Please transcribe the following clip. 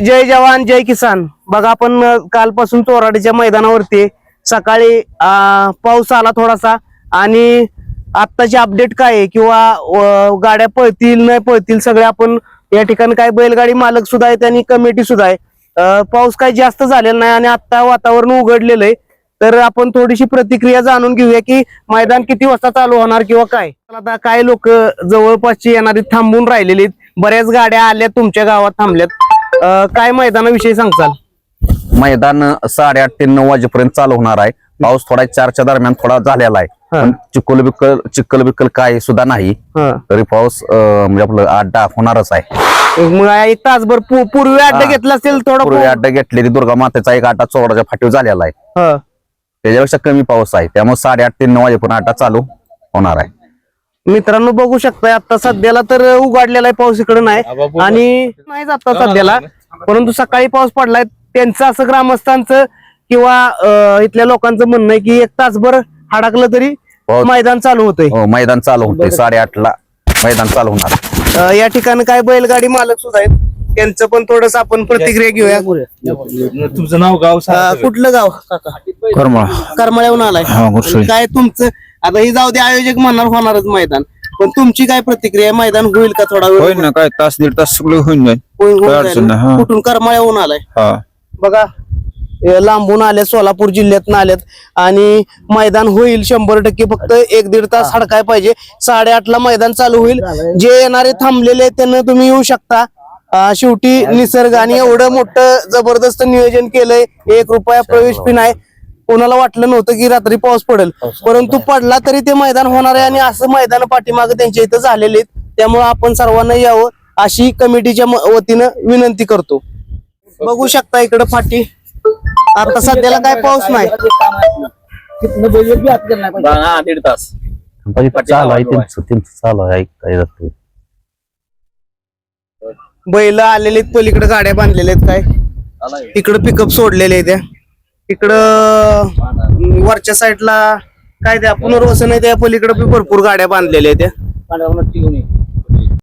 जय जवान जय किसान. बघा आपण कालपासून चोराडीच्या मैदानावरती सकाळी पाऊस आला थोडासा आणि आत्ताची अपडेट काय आहे किंवा गाड्या पळतील नाही पळतील सगळे आपण या ठिकाणी काय बैलगाडी मालक सुद्धा आहेत आणि कमिटी सुद्धा आहे. पाऊस काही जास्त झालेला नाही आणि आता वातावरण उघडलेलं आहे. तर आपण थोडीशी प्रतिक्रिया जाणून घेऊया की मैदान किती वाजता चालू होणार किंवा काय. आता काय लोक जवळपासची येणारी थांबून राहिलेली आहेत. बऱ्याच गाड्या आल्या तुमच्या गावात थांबल्यात. अ, काय मैदानाविषयी सांगचाल मैदान साडेआठ ते नऊ वाजेपर्यंत चालू होणार आहे पाऊस थोडा चारच्या दरम्यान थोडा झालेला आहे हा. पण चिखल बिक्कल चिखल बिक्कल काय सुद्धा नाही हा. तरी पाऊस अं, म्हणजे आपलं अड्डा होणारच आहे मग एक तासभर पू- पूर्वी अड्डा हा. घेतला असेल थोडा पूर्वी अड्डा घेतलेली दुर्गा मातेचा एक अड्डा चोराच्या फाटीव झालेला आहे हा. त्याच्यापेक्षा कमी पाऊस आहे त्यामुळे साडेआठ ते नऊ वाजेपर्यंत अड्डा चालू होणार आहे मित्रांनो बघू शकताय आता सध्याला तर उघडलेला आहे पाऊस इकडे नाही. आणि नाही जात सध्याला. परंतु सकाळी पाऊस पडलाय त्यांचं असं ग्रामस्थांचं किंवा इथल्या लोकांचं म्हणणं आहे की एक तासभर हडकलं तरी हो. मैदान चालू होतंय. हो, मैदान चालू होते साडेआठ ला मैदान चालू होणार. या ठिकाणी काय बैलगाडी मालक सुद्धा आहेत. त्यांचं पण थोडस आपण प्रतिक्रिया घेऊया. तुमचं नाव गाव अ, कुठलं गाव? काका. करमळा. करमाळ्याहून आलाय. हा काय तुमचं? आता ही जाऊ दे आयोजक म्हणणार होणारच मैदान. पण तुमची काय प्रतिक्रिया? आहे? मैदान होईल का थोडा वेळ? होईल ना काय तास दीड तास सगळं होऊन जाईल. होईल- काय अडचण? नाही, हा. कुठून? करमाळ्याहून आलाय. हा. बघा हे लांबून आले सोलापूर जिल्ह्यातून आलेत आणि मैदान होईल शंभर टक्के. फक्त एक दीड तास हडकाय पाहिजे. साडेआठ ला मैदान चालू होईल. जे येणारे थांबलेले आहेत, त्यांना तुम्ही येऊ शकता. शेवटी निसर्ग आणि एवढं मोठं जबरदस्त नियोजन केलंय. एक रुपया प्रवेश फी नाही. कोणाला वाटलं नव्हतं की रात्री पाऊस पडेल. परंतु पडला तरी ते मैदान होणार आहे आणि असं मैदान पाठीमागे त्यांच्या इथं झालेले आहेत. त्यामुळे आपण सर्वांना यावं अशी कमिटीच्या वतीनं विनंती करतो. बघू शकता इकडे फाटी. आता सध्याला काय पाऊस नाही. दीड तास. चालू आहे चालू आहे बैल आलेले आहेत पलीकडे गाड्या बांधलेल्या आहेत काय? इकडं पिकअप सोडलेले आहेत त्या इकडं वरच्या साईडला काय त्या पुनर्वसन आहे त्या पलीकडे भरपूर गाड्या बांधलेल्या आहेत त्या